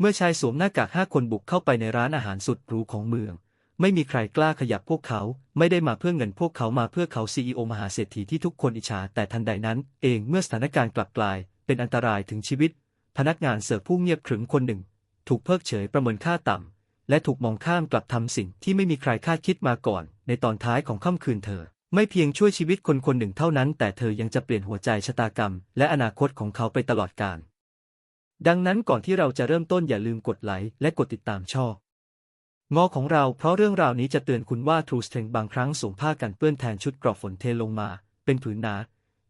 เมื่อชายสวมหน้ากากห้าคนบุกเข้าไปในร้านอาหารสุดหรูของเมือง ไม่มีใครกล้าขยับพวกเขา ไม่ได้มาเพื่อเงินพวกเขามาเพื่อเขาซีอีโอมหาเศรษฐีที่ทุกคนอิจฉาแต่ทันใดนั้น เองเมื่อสถานการณ์กลับกลาย เป็นอันตรายถึงชีวิต พนักงานเสิร์ฟผู้เงียบขรึมคนหนึ่ง ถูกเพิกเฉยประเมินค่าต่ำ และถูกมองข้ามกลับทำสิ่งที่ไม่มีใครคาดคิดมาก่อน ในตอนท้ายของค่ำคืนเธอ ไม่เพียงช่วยชีวิตคนคนหนึ่งเท่านั้น แต่เธอยังจะเปลี่ยนหัวใจชะตากรรม และอนาคตของเขาไปตลอดกาล ดังนั้นก่อนที่เราจะเริ่มต้นอย่าลืมกดไลค์และกดติดตามช่องงอของเราเพราะเรื่องราวนี้จะเตือนคุณว่า True Strength บางครั้งสวมผ้ากันเปื้อนแทนชุดเกราะฝนเทลงมา เป็นผืนหนา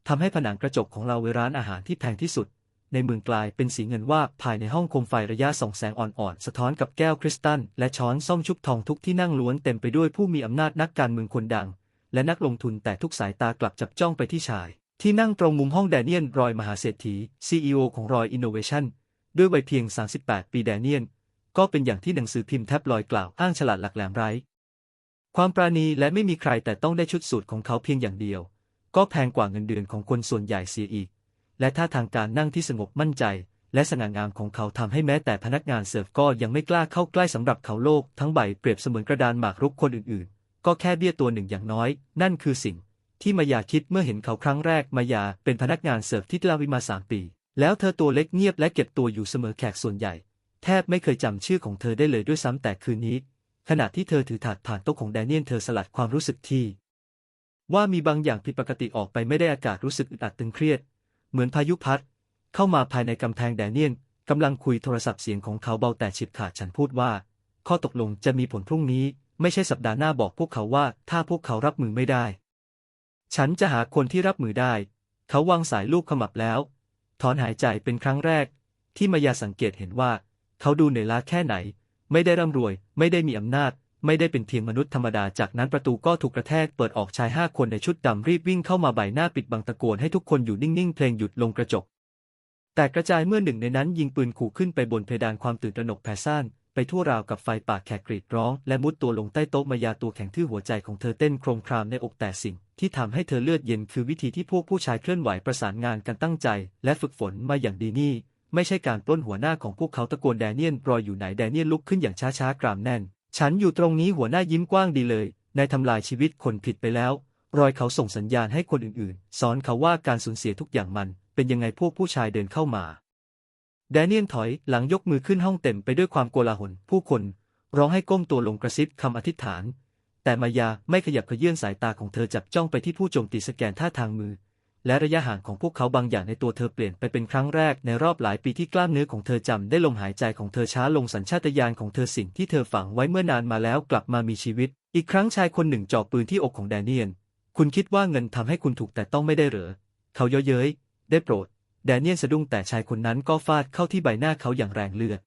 ทำให้ผนังกระจกของเราเวร้านอาหารที่แพงที่สุด ในเมืองกลายเป็นสีเงินว่าภายในห้องโคมไฟระยะส่องแสงอ่อนๆ สะท้อนกับแก้วคริสตัล และช้อนส้อมชุบทองทุกที่นั่งล้วนเต็มไปด้วยผู้มีอำนาจนักการเมืองคนดัง และนักลงทุนแต่ทุกสายตากลับจับจ้องไปที่ชาย ที่นั่งตรงมุมห้องแดเนียลรอยมหาเศรษฐี CEO ของรอยอินโนเวชั่นด้วยวัยเพียง 38 ปีแดเนียลก็เป็นอย่างที่หนังสือพิมพ์แทบลอยกล่าวอ้างฉลาดหลักแหลมไร้ ความปราณีและไม่มีใครแต่ต้องได้ชุดสูตรของเขาเพียงอย่างเดียว ก็แพงกว่าเงินเดือนของคนส่วนใหญ่เสียอีก และท่าทางการนั่งที่สงบมั่นใจ และสง่างามของเขาทำให้แม้แต่พนักงานเสิร์ฟก็ยังไม่กล้าเข้าใกล้สำหรับเขาโลกทั้งใบเปรียบเสมือนกระดานหมากรุกคนอื่นๆ ก็แค่เบี้ยตัวหนึ่งอย่างน้อย นั่นคือสิ่ง ที่มายาคิดเมื่อเห็นเขาครั้งแรกมายาเป็นพนักงานเสิร์ฟที่ลาวิมาสามปี แล้วเธอตัวเล็กเงียบและเก็บตัวอยู่เสมอแขกส่วนใหญ่ แทบไม่เคยจำชื่อของเธอได้เลยด้วยซ้ำแต่คืนนี้ ขณะที่เธอถือถาดผ่านโต๊ะของแดเนียลเธอสลัดความรู้สึกที่ ว่ามีบางอย่างผิดปกติออกไปไม่ได้อากาศรู้สึกอึดอัดตึงเครียด เหมือนพายุพัด เข้ามาภายในกำแพงแดเนียลกำลังคุยโทรศัพท์เสียงของเขาเบาแต่ฉิบขาดฉันพูดว่า ข้อตกลงจะมีผลพรุ่งนี้ ไม่ใช่สัปดาห์หน้าบอกพวกเขาว่า ถ้าพวกเขารับมือไม่ได้ ฉันจะหาคนที่รับมือได้ เขาวางสายลูกขมับแล้ว ถอนหายใจเป็นครั้งแรก ที่มายาสังเกตเห็นว่า เขาดูเหนื่อยล้าแค่ไหน ไม่ได้ร่ำรวย ไม่ได้มีอำนาจ ไม่ได้เป็นเพียงมนุษย์ธรรมดา จากนั้นประตูก็ถูกกระแทกเปิดออกชายห้าคนในชุดดำรีบวิ่งเข้ามาใบหน้าปิดบังตะโกนให้ทุกคนอยู่นิ่งๆ เพลงหยุดลงกระจก แต่กระจายเมื่อหนึ่งในนั้นยิงปืนขู่ขึ้นไปบนเพดานความตื่นตระหนกแผ่ซ่านไปทั่วราวกับไฟป่าแขกกรีดร้อง และมุดตัวลงใต้โต๊ะมายาตัวแข็งทื่อหัวใจของเธอเต้นโครมครามในอกแต่สิ่ง ที่ทำให้เธอเลือดเย็นคือวิธีที่พวกผู้ชายเคลื่อนไหวประสานงานกันตั้งใจ และฝึกฝนมาอย่างดีนี่ ไม่ใช่การปล้นหัวหน้าของพวกเขาตะโกนแดเนียลรอยอยู่ไหนแดเนียลลุกขึ้นอย่างช้าๆกรามแน่น ฉันอยู่ตรงนี้หัวหน้ายิ้มกว้างดีเลยนายทำลายชีวิตคนผิดไปแล้ว รอยเขาส่งสัญญาณให้คนอื่นๆ สอนเขาว่าการสูญเสียทุกอย่างมัน เป็นยังไงพวกผู้ชายเดินเข้ามา แดเนียลถอยหลังยกมือขึ้นห้องเต็มไปด้วยความโกลาหลผู้คน ร้องให้ก้มตัวลงกระซิบคำอธิษฐาน แต่มายาไม่ขยับเขยื่นสายตาของเธอจับจ้องไปที่ผู้โจมตีสแกนท่าทางมือ และระยะห่างของพวกเขาบางอย่างในตัวเธอเปลี่ยนไปเป็นครั้งแรกในรอบหลายปีที่กล้ามเนื้อของเธอจำได้ลมหายใจของเธอช้าลงสัญชาตญาณของเธอสิ่งที่เธอฝังไว้เมื่อนานมาแล้วกลับมามีชีวิต อีกครั้งชายคนหนึ่งจ่อปืนที่อกของแดเนียลคุณคิดว่าเงินทำให้คุณถูกแต่ต้องไม่ได้เหรอ เขาเย้ยเย้ยได้โปรด แดเนียลสะดุ้งแต่ชายคนนั้นก็ฟาดเข้าที่ใบหน้าเขาอย่างแรงเลือด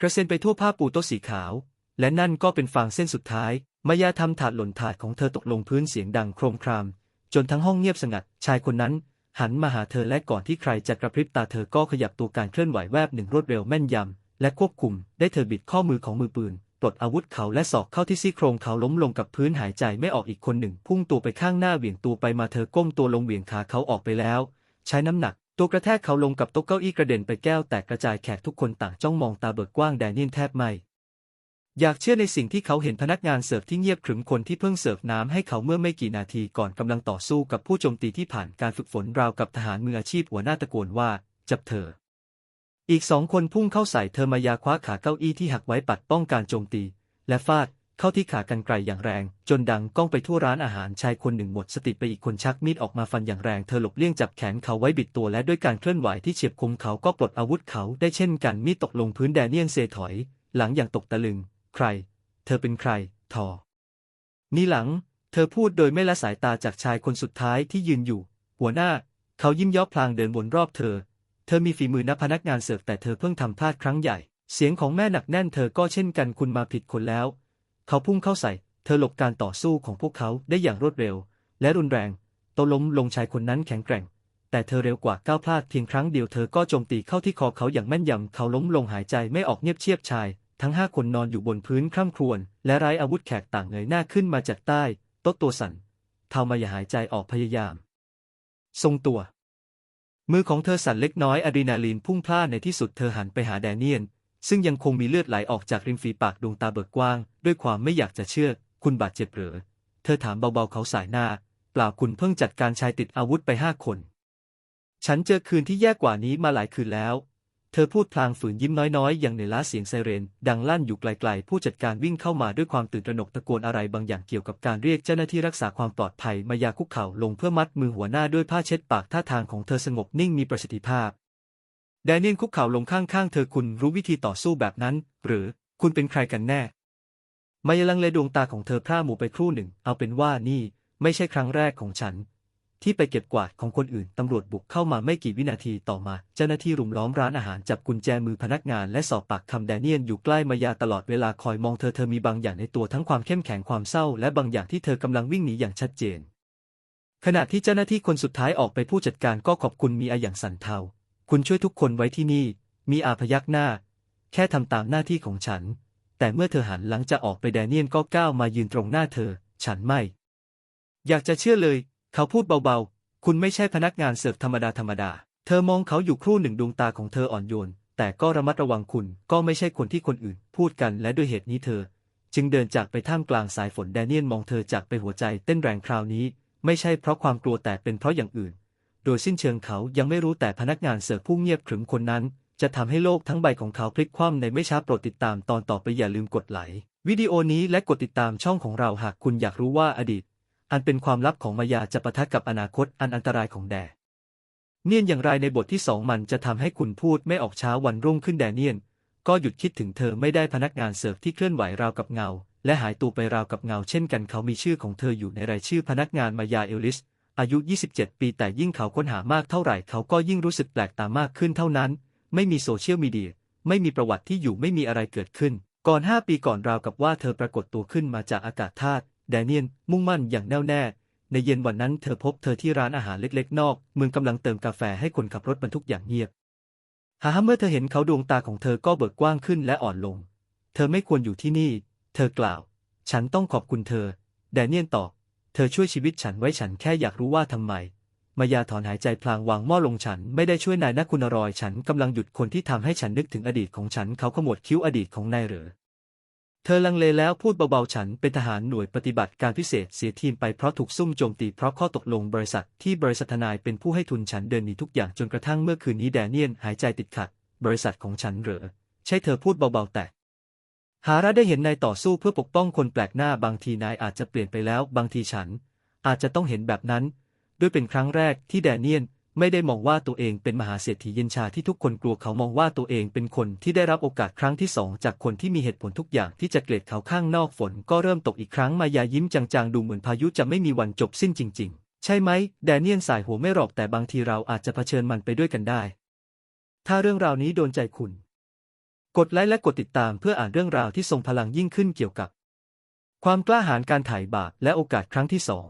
กระเซ็นไปทั่วผ้าปูโต๊ะสีขาว และนั่นก็เป็นฟางเส้นสุดท้ายมายาทำถาดหล่นถาดของเธอตกลงพื้นเสียงดังโครมคราม จนทั้งห้องเงียบสงัด ชายคนนั้น หันมาหาเธอและก่อนที่ใครจะกระพริบตาเธอก็ขยับตัวการเคลื่อนไหวแวบหนึ่งรวดเร็วแม่นยำ และควบคุม ได้เธอบิดข้อมือของมือปืนปลดอาวุธเขาและศอกเข้าที่ซี่โครงเขาล้มลงกับพื้นหายใจไม่ออกอีกคนหนึ่ง พุ่งตัวไปข้างหน้าเหวี่ยงตัวไปมาเธอก้มตัวลงเหวี่ยงขาเขาออกไปแล้ว ใช้น้ำหนัก ตัวกระแทกเขาลงกับโต๊ะเก้าอี้กระเด็นไปแก้วแตกกระจายแขกทุกคนต่างจ้องมองตาเบิกกว้างแดเนียลแทบไม่ อยากเชื่อในสิ่งที่เขาเห็นพนักงานเสิร์ฟที่เงียบขรึมคนที่เพิ่งเสิร์ฟน้ำให้เขาเมื่อไม่กี่นาทีก่อนกำลังต่อสู้กับผู้โจมตีที่ผ่านการฝึกฝนราวกับทหารมืออาชีพหัวหน้าตะโกนว่า จับเธอ อีกสองคนพุ่งเข้าใส่เธอมายาคว้าขาเก้าอี้ที่หักไว้ปัดป้องการโจมตี และฟาดเข้าที่ขากันไกลอย่างแรง จนดังก้องไปทั่วร้านอาหารชายคนหนึ่งหมดสติไปอีกคนชักมีดออกมาฟันอย่างแรงเธอหลบเลี่ยงจับแขนเขาไว้บิดตัวและด้วยการเคลื่อนไหวที่เฉียบคมเขาก็ปลดอาวุธเขาได้เช่นกันมีดตกลงพื้นแดเนียลเซถอย หลังอย่างตกตะลึง ใคร เธอเป็นใคร ทอ นี่หลัง เธอพูดโดยไม่ละสายตาจากชายคนสุดท้ายที่ยืนอยู่ หัวหน้า เขายิ้มย่อพลางเดินวนรอบเธอ เธอมีฝีมือนักพนักงานเสิร์ฟแต่เธอเพิ่งทำพลาดครั้งใหญ่ เสียงของแม่หนักแน่นเธอก็เช่นกันคุณมาผิดคนแล้ว เขาพุ่งเข้าใส่ เธอหลบการต่อสู้ของพวกเขาได้อย่างรวดเร็ว และรุนแรงโตล้มลงชายคนนั้นแข็งแกร่งแต่เธอเร็วกว่าก้าวพลาดเพียงครั้งเดียวเธอก็โจมตีเข้าที่คอเขาอย่างแม่นยำเขาล้มลงหายใจไม่ออกเงียบเชียบชาย ทั้งห้าคนนอนอยู่บนพื้นคร่ำครวญและไร้อาวุธแขกต่างเงยหน้าขึ้นมาจากใต้โต๊ะตัวสั่นเทามายาหายใจออกพยายาม ทรงตัว มือของเธอสั่นเล็กน้อยอะดรีนาลีนพุ่งพล่านในที่สุดเธอหันไปหาแดเนียลซึ่งยังคงมีเลือดไหลออกจากริมฝีปากดวงตาเบิกกว้าง ด้วยความไม่อยากจะเชื่อ คุณบาดเจ็บเหรือเธอถามเบาๆเขาสายหน้า เปล่าคุณเพิ่งจัดการชายติดอาวุธไปห้าคน ฉันเจอคืนที่แย่กว่านี้มาหลายคืนแล้ว เธอพูดพลางฝืนยิ้มน้อยๆ อย่างเหนอยล้าเสียงไซเรน ดังลั่นอยู่ไกลๆ ผู้จัดการวิ่งเข้ามาด้วยความตื่นตระหนกตะโกนอะไรบางอย่างเกี่ยวกับการเรียกเจ้าหน้าที่รักษาความปลอดภัยมายาคุกเข่าลงเพื่อมัดมือหัวหน้าด้วยผ้าเช็ดปากท่าทางของเธอสงบนิ่งมีประสิทธิภาพแดเนียลคุกเข่าลงข้างๆ เธอคุณรู้วิธีต่อสู้แบบนั้น หรือคุณเป็นใครกันแน่ มายาลังเลดวงตาของเธอพร่าหมู่ไปครู่หนึ่ง เอาเป็นว่านี่ ไม่ใช่ครั้งแรกของฉัน ที่ไปเก็บกวาดของคนอื่นตำรวจบุกเข้ามาไม่กี่วินาทีต่อมา เจ้าหน้าที่รุมล้อมร้านอาหารจับกุญแจมือพนักงานและสอบปากคำแดเนียลอยู่ใกล้มายาตลอดเวลาคอยมองเธอเธอมีบางอย่างในตัวทั้งความเข้มแข็งความเศร้าและบางอย่างที่เธอกำลังวิ่งหนีอย่างชัดเจน ขณะที่เจ้าหน้าที่คนสุดท้ายออกไปผู้จัดการก็ขอบคุณมีอาอย่างสันเทา คุณช่วยทุกคนไว้ที่นี่ มีอาพยักหน้า แค่ทำตามหน้าที่ของฉัน แต่เมื่อเธอหันหลังจะออกไปแดเนียลก็ก้าวมายืนตรงหน้าเธอ ฉันไม่ อยากจะเชื่อเลย เขาพูดเบาๆ คุณไม่ใช่พนักงานเสิร์ฟธรรมดาธรรมดา เธอมองเขาอยู่ครู่หนึ่งดวงตาของเธออ่อนโยน แต่ก็ระมัดระวังคุณก็ไม่ใช่คนที่คนอื่น พูดกันและด้วยเหตุนี้เธอ จึงเดินจากไปท่ามกลางสายฝนแดเนียลมองเธอจากไปหัวใจเต้นแรงคราวนี้ ไม่ใช่เพราะความกลัวแต่เป็นเพราะอย่างอื่น โดยสิ้นเชิงเขายังไม่รู้แต่พนักงานเสิร์ฟผู้เงียบขรึมคนนั้น จะทำให้โลกทั้งใบของเขาพลิกคว่ำในไม่ช้าโปรดติดตามตอนต่อไปอย่าลืมกดไลค์วิดีโอนี้และกดติดตามช่องของเราหากคุณอยากรู้ว่าอดีต อันเป็นความลับของมายาจะปะทะกับอนาคตอันอันตรายของแดเนียนอย่างไรในบทที่สองมันจะทำให้คุณพูดไม่ออกเช้าวันรุ่งขึ้นแดเนียน ก็หยุดคิดถึงเธอไม่ได้พนักงานเสิร์ฟที่เคลื่อนไหวราวกับเงา และหายตัวไปราวกับเงาเช่นกันเขามีชื่อของเธออยู่ในรายชื่อพนักงานมายาเอลลิส อายุ 27 ปีแต่ยิ่งเขาค้นหามากเท่าไหร่เขาก็ยิ่งรู้สึกแปลกตามากขึ้นเท่านั้น ไม่มีโซเชียลมีเดียไม่มีประวัติที่อยู่ไม่มีอะไรเกิดขึ้น ก่อน 5 ปีก่อนราวกับว่าเธอปรากฏตัวขึ้นมาจากอากาศธาตุ แดเนียนมุ่งมั่นอย่างแน่วแน่ ในเย็นวันนั้นเธอพบเธอที่ร้านอาหารเล็กๆ นอก เมืองกำลังเติมกาแฟให้คนขับรถบรรทุกอย่างเงียบหาเมื่อเธอเห็นเขาดวงตาของเธอก็เบิกกว้างขึ้นและอ่อนลง เธอไม่ควรอยู่ที่นี่ เธอกล่าว ฉันต้องขอบคุณเธอ แดเนียนตอบ เธอช่วยชีวิตฉันไว้ฉันแค่อยากรู้ว่าทำไม มายาถอนหายใจพลางวางหม้อลงฉันไม่ได้ช่วยนายนักคุณรอย ฉันกำลังหยุดคนที่ทำให้ฉันนึกถึงอดีตของฉันเขาขมวดคิ้วอดีตของนายหรือ เธอลังเลแล้วพูดเบาๆฉันเป็นทหารหน่วยปฏิบัติการพิเศษเสียทีมไปเพราะถูกซุ่มโจมตีเพราะข้อตกลงบริษัทที่บริษัททนายเป็นผู้ให้ทุนฉันเดินหนีทุกอย่างจนกระทั่งเมื่อคืนนี้แดเนียนหายใจติดขัด บริษัทของฉันเหรอ ใช่เธอพูดเบาๆแต่หาระได้เห็นนายต่อสู้เพื่อปกป้องคนแปลกหน้าบางทีนายอาจจะเปลี่ยนไปแล้ว บางทีฉัน อาจจะต้องเห็นแบบนั้น ด้วยเป็นครั้งแรกที่แดเนียน ไม่ได้มองว่าตัวเองเป็นมหาเศรษฐีเย็นชาที่ทุกคนกลัวเขามองว่าตัวเองเป็นคนที่ได้รับโอกาสครั้งที่สองจากคนที่มีเหตุผลทุกอย่างที่จะเกลียดเขาข้างนอกฝนก็เริ่มตกอีกครั้งมายายิ้มจางๆดูเหมือนพายุจะไม่มีวันจบสิ้นจริง ๆ ใช่ไหมแดเนียนสายหัวไม่หรอกแต่บางทีเราอาจจะเผชิญมันไปด้วยกันได้ ถ้าเรื่องราวนี้โดนใจคุณ กดไลค์และกดติดตามเพื่ออ่านเรื่องราวที่ทรงพลังยิ่งขึ้นเกี่ยวกับ ความกล้าหาญการถ่ายบาปและโอกาสครั้งที่สอง